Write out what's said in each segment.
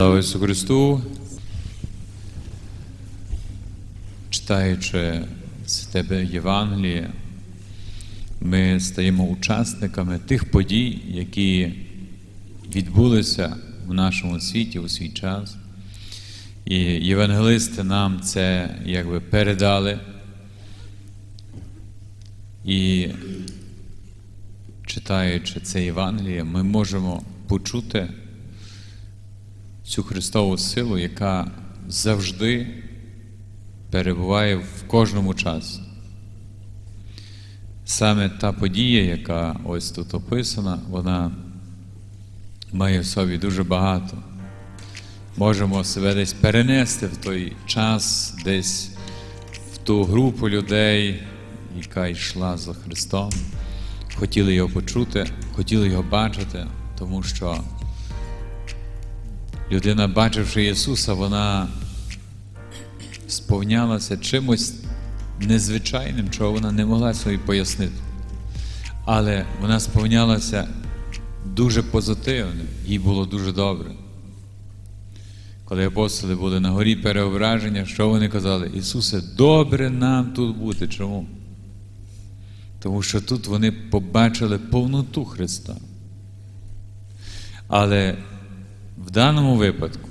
Слава Ісусу Христу, читаючи тебе Євангеліє, ми стаємо учасниками тих подій, які відбулися в нашому світі у свій час. І євангелисти нам це якби передали. І читаючи це Євангеліє, ми можемо почути цю Христову силу, яка завжди перебуває в кожному часі. Саме та подія, яка ось тут описана, вона має в собі дуже багато. Можемо себе десь перенести в той час, десь в ту групу людей, яка йшла за Христом, хотіли його почути, хотіли його бачити, тому що людина, бачивши Ісуса, вона сповнялася чимось незвичайним, чого вона не могла собі пояснити. Але вона сповнялася дуже позитивним, їй було дуже добре. Коли апостоли були на горі переображення, що вони казали? Ісусе, добре нам тут бути. Чому? Тому що тут вони побачили повноту Христа. Але в даному випадку,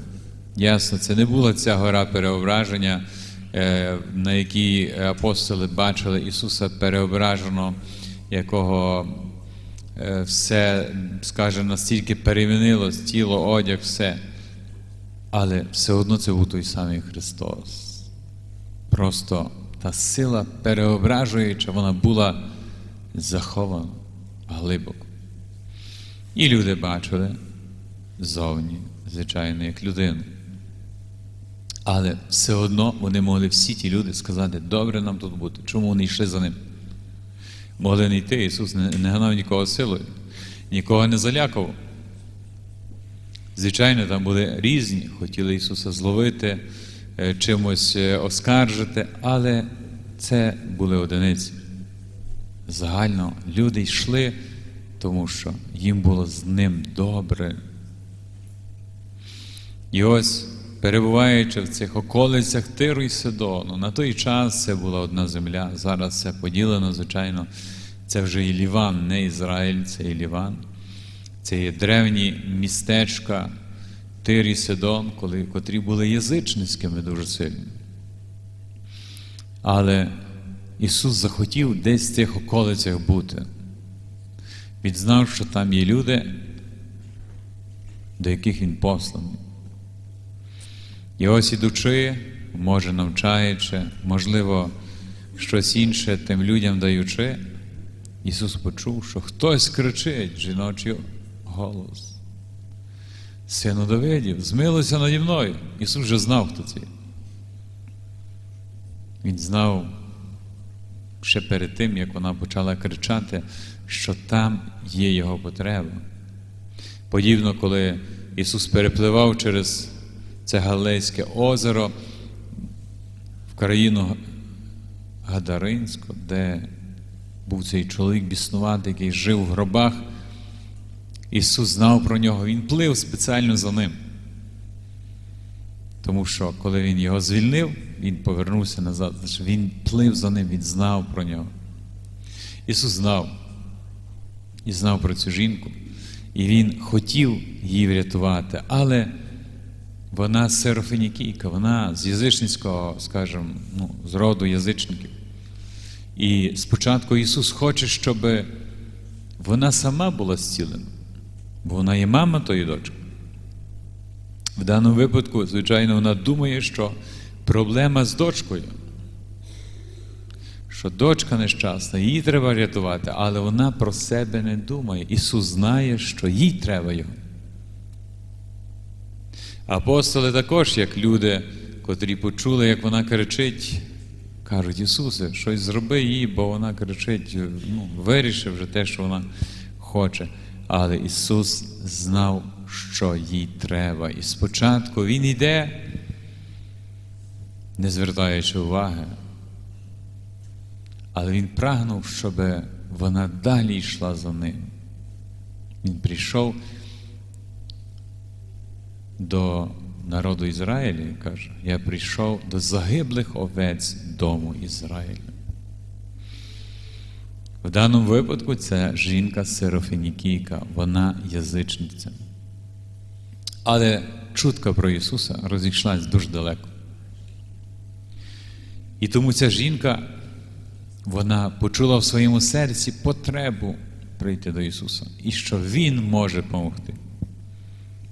ясно, це не була ця гора переображення, е, на якій апостоли бачили Ісуса переображено, якого е, все, скажімо, настільки перемінилось, тіло, одяг, все. Але все одно це був той самий Христос. Просто та сила переображуюча, вона була захована глибоко. І люди бачили зовні, звичайно, як людину. Але все одно вони могли всі ті люди сказати, добре нам тут бути. Чому вони йшли за ним? Могли не йти, Ісус не, не гнав нікого силою, нікого не залякував. Звичайно, там були різні, хотіли Ісуса зловити, е, чимось е, оскаржити, але це були одиниці. Загально люди йшли, тому що їм було з ним добре. І ось, перебуваючи в цих околицях Тиру і Сидону, на той час це була одна земля, зараз це поділено, звичайно, це вже і Ліван, не Ізраїль, це і Ліван. Це є древні містечка Тир і Сидон, коли, котрі були язичницькими дуже сильно. Але Ісус захотів десь в цих околицях бути. Він знав, що там є люди, до яких Він посланий. І ось ідучи, може навчаючи, можливо, щось інше тим людям даючи, Ісус почув, що хтось кричить жіночий голос. Сину Давидів, змилуйся наді мною. Ісус вже знав, хто це. Він знав ще перед тим, як вона почала кричати, що там є Його потреба. Подібно, коли Ісус перепливав через це Галилейське озеро в країну Гадаринську, де був цей чоловік біснуватий, який жив в гробах. Ісус знав про нього, Він плив спеціально за ним. Тому що, коли Він його звільнив, Він повернувся назад. Він плив за ним, Він знав про нього. Ісус знав і знав про цю жінку. І Він хотів її врятувати, але вона серафинікійка, вона з язичницького, скажімо, ну, з роду язичників. І спочатку Ісус хоче, щоб вона сама була зцілена, бо вона є мама тої дочки. В даному випадку, звичайно, вона думає, що проблема з дочкою, що дочка нещасна, її треба рятувати, але вона про себе не думає. Ісус знає, що їй треба його. Апостоли також, як люди, котрі почули, як вона кричить, кажуть, Ісусе, щось зроби їй, бо вона кричить, ну, вирішив вже те, що вона хоче. Але Ісус знав, що їй треба. І спочатку Він йде, не звертаючи уваги. Але Він прагнув, щоб вона далі йшла за ним. Він прийшов до народу Ізраїля і каже: Я прийшов до загиблих овець дому Ізраїля. В даному випадку це жінка сирофенікійка, вона язичниця. Але чутка про Ісуса розійшлась дуже далеко. І тому ця жінка, вона почула в своєму серці потребу прийти до Ісуса і що Він може допомогти.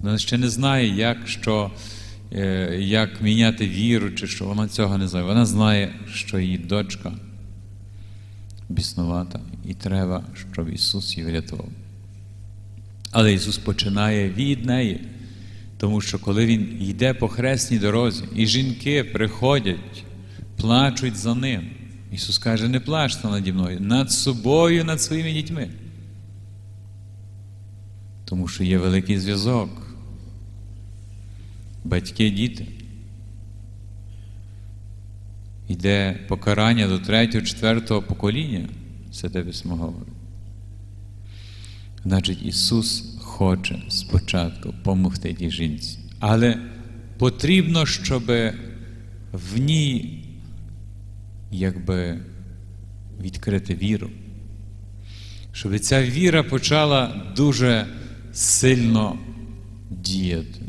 Вона ще не знає, як, що, е, як міняти віру, чи що вона цього не знає. Вона знає, що її дочка біснувата, і треба, щоб Ісус її врятував. Але Ісус починає від неї, тому що коли Він йде по хресній дорозі, і жінки приходять, плачуть за ним. Ісус каже, не плачте наді мною, над собою, над своїми дітьми. Тому що є великий зв'язок. Батьки, діти. Йде покарання до третього, четвертого покоління, Святе Письмо говорить. Значить, Ісус хоче спочатку допомогти тій жінці. Але потрібно, щоб в ній якби відкрити віру. Щоб ця віра почала дуже сильно діяти.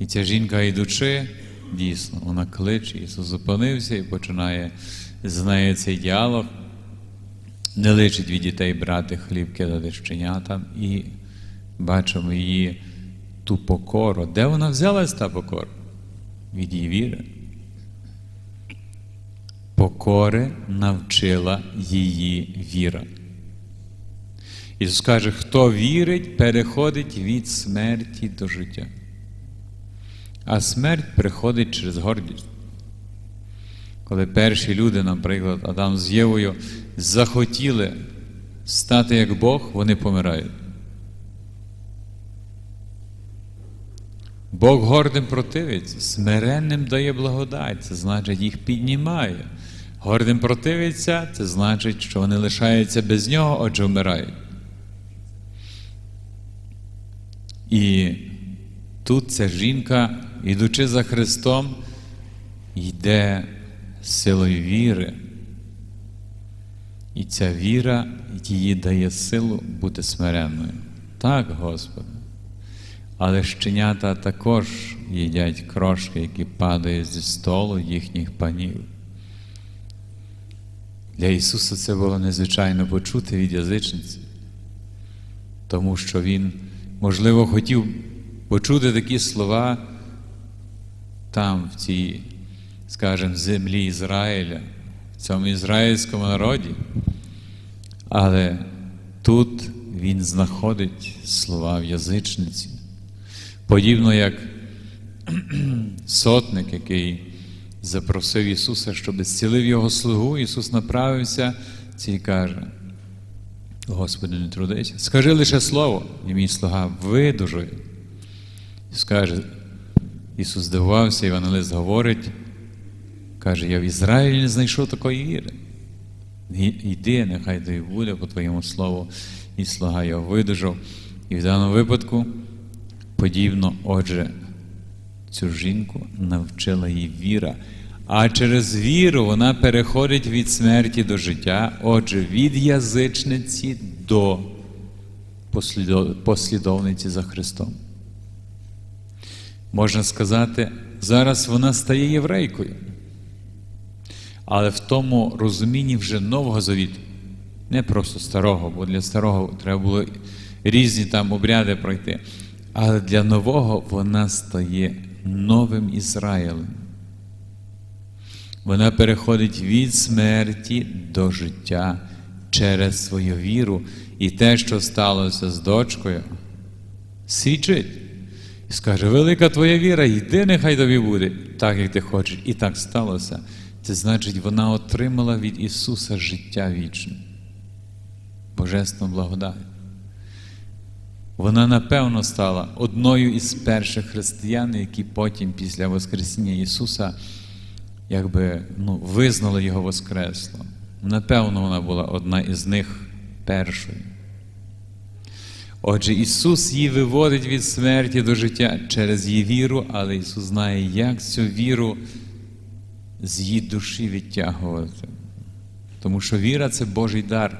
І ця жінка, йдучи, дійсно, вона кличе, Ісус зупинився і починає з нею цей діалог. Не личить від дітей брати хліб, кидати щенятам, і бачимо її ту покору. Де вона взялась та покора? Від її віри. Покори навчила її віра. Ісус каже, хто вірить, переходить від смерті до життя. А смерть приходить через гордість. Коли перші люди, наприклад, Адам з Євою, захотіли стати як Бог, вони помирають. Бог гордим противиться, смиренним дає благодать, це значить, їх піднімає. Гордим противиться, це значить, що вони лишаються без нього, отже вмирають. І тут ця жінка, ідучи за Христом, йде силою віри. І ця віра їй дає силу бути смиренною. Так, Господи. Але щенята також їдять крошки, які падають зі столу їхніх панів. Для Ісуса це було незвичайно почути від язичниці, тому що Він, можливо, хотів почути такі слова там, в цій, скажімо, землі Ізраїля, в цьому ізраїльському народі, але тут Він знаходить слова в язичниці. Подібно як сотник, який запросив Ісуса, щоб зцілив його слугу, Ісус направився і каже: Господи, не трудися, скажи лише слово, і мій слуга видужує. Скаже, Ісус здивувався, Івангелист говорить, каже, я в Ізраїлі не знайшов такої віри. Йди, нехай тобі буде по Твоєму слову, і слуга його видужав. І в даному випадку подібно, отже, цю жінку навчила її віра. А через віру вона переходить від смерті до життя, отже, від язичниці до послідовниці за Христом. Можна сказати, зараз вона стає єврейкою. Але в тому розумінні вже Нового Завіту, не просто старого, бо для старого треба було різні там обряди пройти. Але для нового вона стає новим Ізраїлем. Вона переходить від смерті до життя через свою віру. І те, що сталося з дочкою, свідчить. І скаже, велика твоя віра, йди, нехай тобі буде, так, як ти хочеш. І так сталося. Це значить, вона отримала від Ісуса життя вічне, Божественну благодать. Вона, напевно, стала одною із перших християн, які потім, після Воскресіння Ісуса, якби ну, визнали Його Воскресло. Напевно, вона була одна із них першою. Отже, Ісус її виводить від смерті до життя через її віру, але Ісус знає, як цю віру з її душі відтягувати. Тому що віра це Божий дар.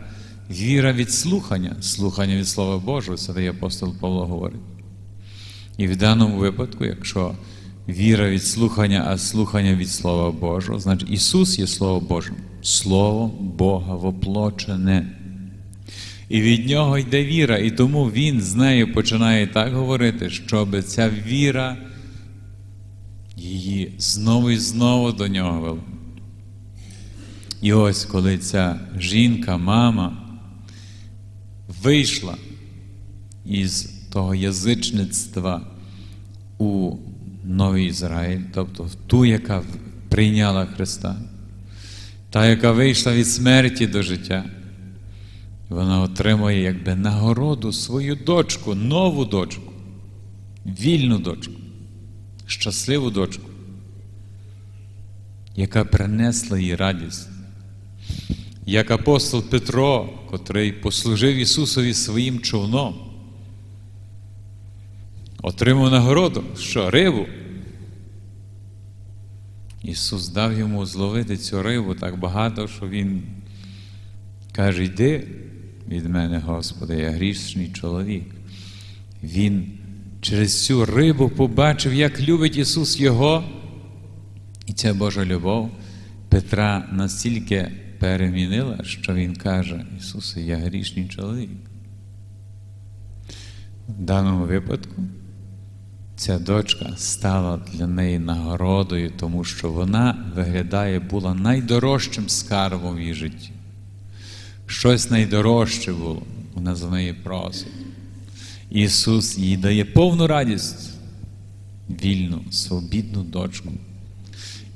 Віра від слухання, слухання від Слова Божого, і апостол Павло говорить. І в даному випадку, якщо віра від слухання, а слухання від Слова Божого, значить Ісус є Слово Боже, Слово Бога воплочене. І від нього йде віра, і тому Він з нею починає так говорити, щоб ця віра її знову і знову до нього вела. І ось коли ця жінка, мама вийшла із того язичництва у Новий Ізраїль, тобто в ту, яка прийняла Христа, та, яка вийшла від смерті до життя, вона отримує якби нагороду свою дочку, нову дочку, вільну дочку, щасливу дочку, яка принесла їй радість. Як апостол Петро, котрий послужив Ісусові своїм човном, отримав нагороду, що рибу. Ісус дав йому зловити цю рибу так багато, що Він каже, йди від мене, Господи, я грішний чоловік. Він через цю рибу побачив, як любить Ісус Його. І ця Божа любов Петра настільки перемінила, що Він каже, Ісусе, я грішний чоловік. В даному випадку ця дочка стала для неї нагородою, тому що вона виглядає була найдорожчим скарбом в її житті. Щось найдорожче було, вона за неї просить. Ісус їй дає повну радість, вільну, свобідну дочку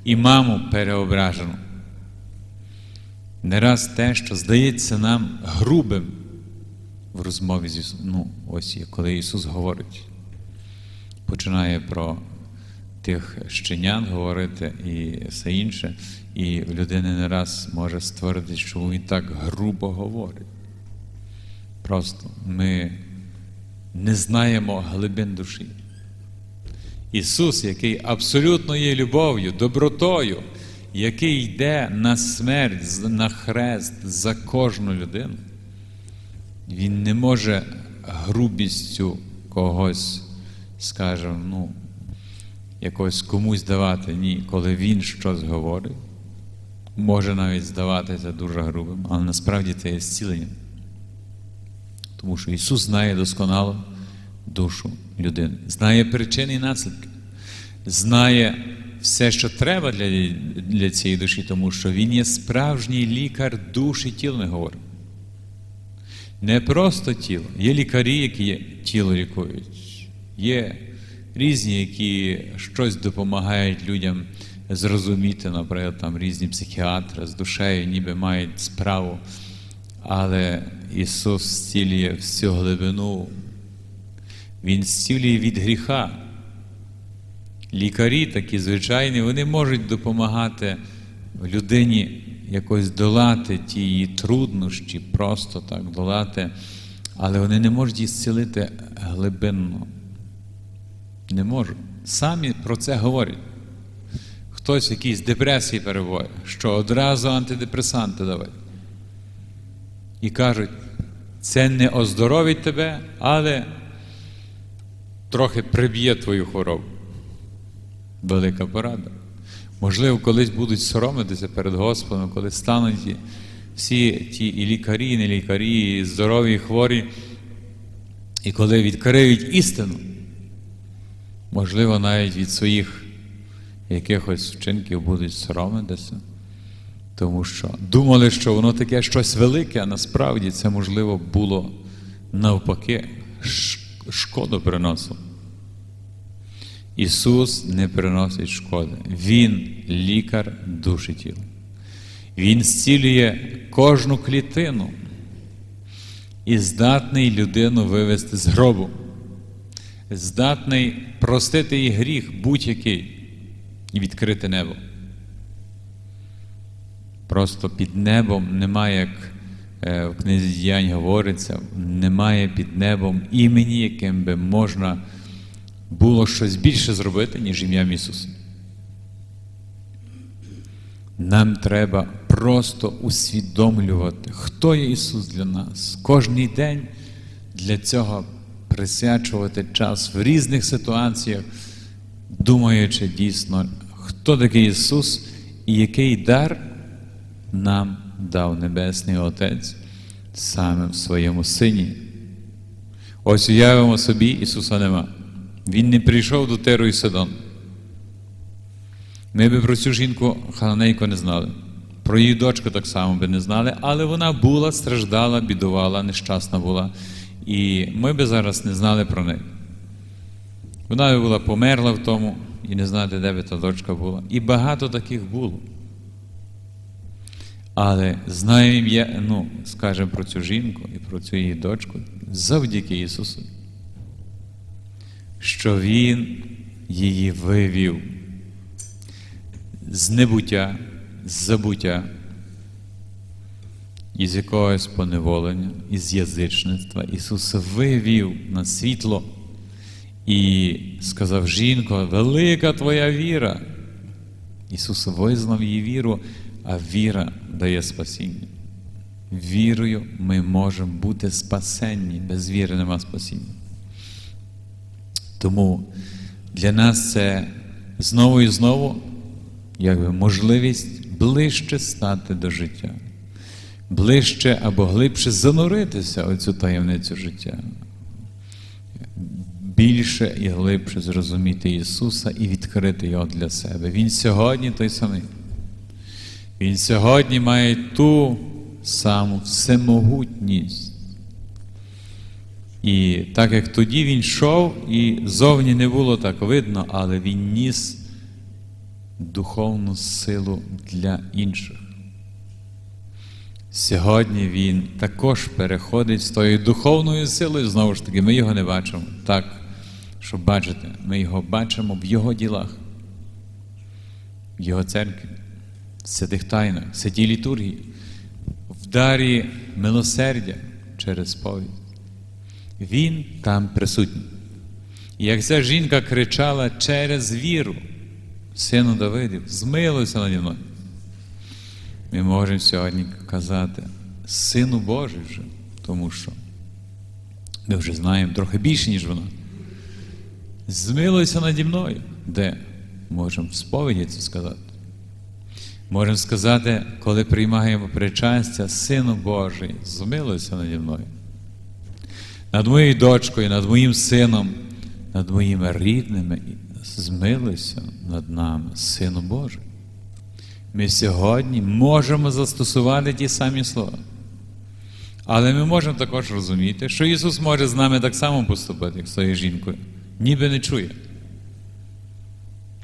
і маму переображену. Не раз те, що здається нам грубим в розмові з Ісусом, ну, ось коли Ісус говорить, починає про тих щенян говорити і все інше, і в людини не раз може створити, що він так грубо говорить. Просто ми не знаємо глибин душі. Ісус, який абсолютно є любов'ю, добротою, який йде на смерть, на хрест за кожну людину, Він не може грубістю когось, скажімо, ну, якось комусь давати. Ні, коли Він щось говорить, може навіть здаватися дуже грубим, але насправді це є зцілення. Тому що Ісус знає досконало душу людини, знає причини і наслідки, знає все, що треба для, для цієї душі, тому що Він є справжній лікар душі тіл, ми говоримо. Не просто тіло. Є лікарі, які тіло лікують, є різні, які щось допомагають людям зрозуміти, наприклад, там різні психіатри з душею, ніби мають справу. Але Ісус зцілює всю глибину. Він зцілює від гріха. Лікарі такі звичайні, вони можуть допомагати людині якось долати ті її труднощі, просто так долати, але вони не можуть її зцілити глибинно. Не можуть. Самі про це говорять. Хтось в якійсь депресії перебуває, що одразу антидепресанти давай. І кажуть, це не оздоровить тебе, але трохи приб'є твою хворобу. Велика порада. Можливо, колись будуть соромитися перед Господом, коли стануть всі ті і лікарі, і не лікарі, і здорові, і хворі, і коли відкриють істину, можливо, навіть від своїх якихось вчинків будуть соромитися. Тому що думали, що воно таке щось велике, а насправді це, можливо, було навпаки, шкоду приносило. Ісус не приносить шкоди. Він лікар душі тіла. Він зцілює кожну клітину і здатний людину вивести з гробу, здатний простити їй гріх будь-який і відкрити небо. Просто під небом немає як е, в книзі діянь говориться, немає під небом імені, яким би можна було щось більше зробити, ніж ім'ям Ісуса. Нам треба просто усвідомлювати, хто є Ісус для нас. Кожний день для цього присвячувати час в різних ситуаціях, думаючи дійсно, хто такий Ісус і який дар нам дав Небесний Отець саме в своєму Сині. Ось уявимо собі, Ісуса нема. Він не прийшов до Тиру і Сидон. Ми би про цю жінку Хананейко не знали. Про її дочку так само би не знали, але вона була, страждала, бідувала, нещасна була. І ми би зараз не знали про неї. Вона би була померла в тому і не знати, де би та дочка була. І багато таких було. Але знаємо ім'я, ну, скажемо про цю жінку і про цю її дочку завдяки Ісусу, що Він її вивів з небуття, з забуття, із якогось поневолення, із язичництва. Ісус вивів на світло і сказав: жінко, велика твоя віра. Ісус визнав її віру, а віра дає спасіння. Вірою ми можемо бути спасенні, без віри нема спасіння. Тому для нас це знову і знову якби можливість ближче стати до життя, ближче або глибше зануритися у цю таємницю життя, більше і глибше зрозуміти Ісуса і відкрити Його для себе. Він сьогодні той самий. Він сьогодні має ту саму всемогутність. І так як тоді він йшов, і зовні не було так видно, але він ніс духовну силу для інших. Сьогодні він також переходить з тою духовною силою, знову ж таки, ми його не бачимо. Так, щоб бачити, ми його бачимо в його ділах, в його церкві, в святих тайнах, в святій літургії, в дарі милосердя через сповідь. Він там присутній. І як ця жінка кричала через віру, сину Давидів, змилуйся наді мною. Ми можемо сьогодні казати Сину Божий вже, тому що ми вже знаємо трохи більше, ніж вона. Змилуйся наді мною. Де? Можемо в сповіді це сказати. Можемо сказати, коли приймаємо причастя, Сину Божий, змилуйся наді мною. Над моєю дочкою, над моїм сином, над моїми рідними, змилуйся над нами, Сину Божий. Ми сьогодні можемо застосувати ті самі слова. Але ми можемо також розуміти, що Ісус може з нами так само поступити, як з тою жінкою, ніби не чує.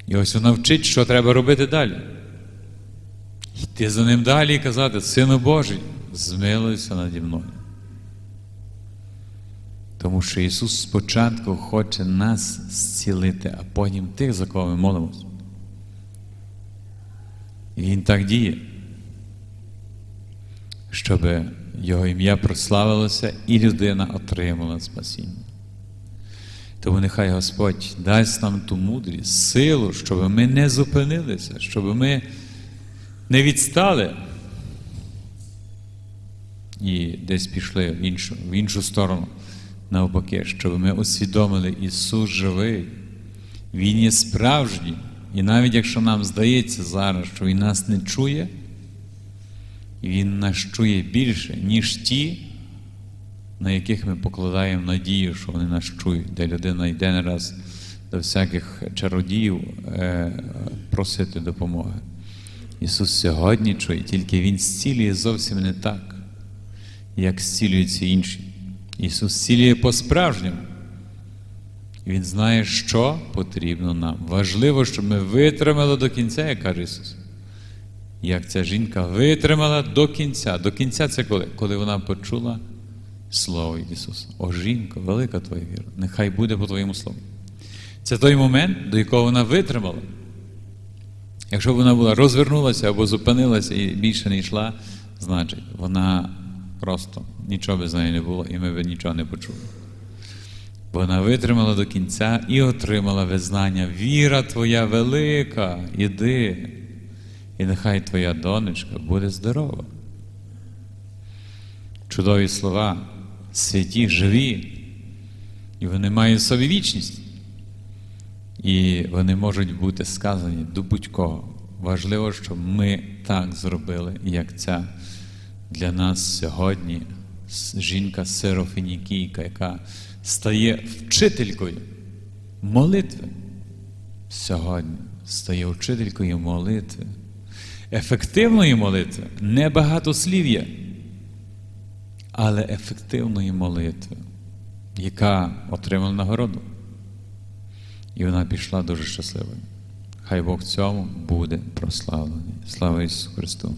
І ось вона вчить, що треба робити далі. Йти за ним далі і казати, Сину Божий, змилуйся наді мною. Тому що Ісус спочатку хоче нас зцілити, а потім тих, за кого ми молимося. Він так діє, щоб Його ім'я прославилося і людина отримала спасіння. Тому нехай Господь дасть нам ту мудрість, силу, щоб ми не зупинилися, щоб ми не відстали і десь пішли в іншу, в іншу сторону. Навпаки, щоб ми усвідомили, Ісус живий, Він є справжній. І навіть якщо нам здається зараз, що Він нас не чує, Він нас чує більше, ніж ті, на яких ми покладаємо надію, що вони нас чують, де людина йде не раз до всяких чародіїв е, просити допомоги. Ісус сьогодні чує, тільки Він зцілює зовсім не так, як зцілюють ці інші. Ісус зцілює по-справжньому. Він знає, що потрібно нам. Важливо, щоб ми витримали до кінця, як каже Ісус. Як ця жінка витримала до кінця. До кінця це коли? Коли вона почула Слово Ісуса. О, жінко, велика твоя віра. Нехай буде по Твоєму слову. Це той момент, до якого вона витримала. Якщо б вона була розвернулася або зупинилася і більше не йшла, значить, вона просто нічого би з нею не було, і ми б нічого не почули. Вона витримала до кінця і отримала визнання. Віра твоя велика, іди, і нехай твоя донечка буде здорова. Чудові слова, святі, живі, і вони мають в собі вічність. І вони можуть бути сказані до будь-кого. Важливо, щоб ми так зробили, як ця для нас сьогодні жінка сирофінікійка, яка стає вчителькою молитви. Сьогодні стає вчителькою молитви, ефективної молитви, не багатослів'я, але ефективної молитви, яка отримала нагороду. І вона пішла дуже щасливою. Хай Бог цьому буде прославлений. Слава Ісусу Христу!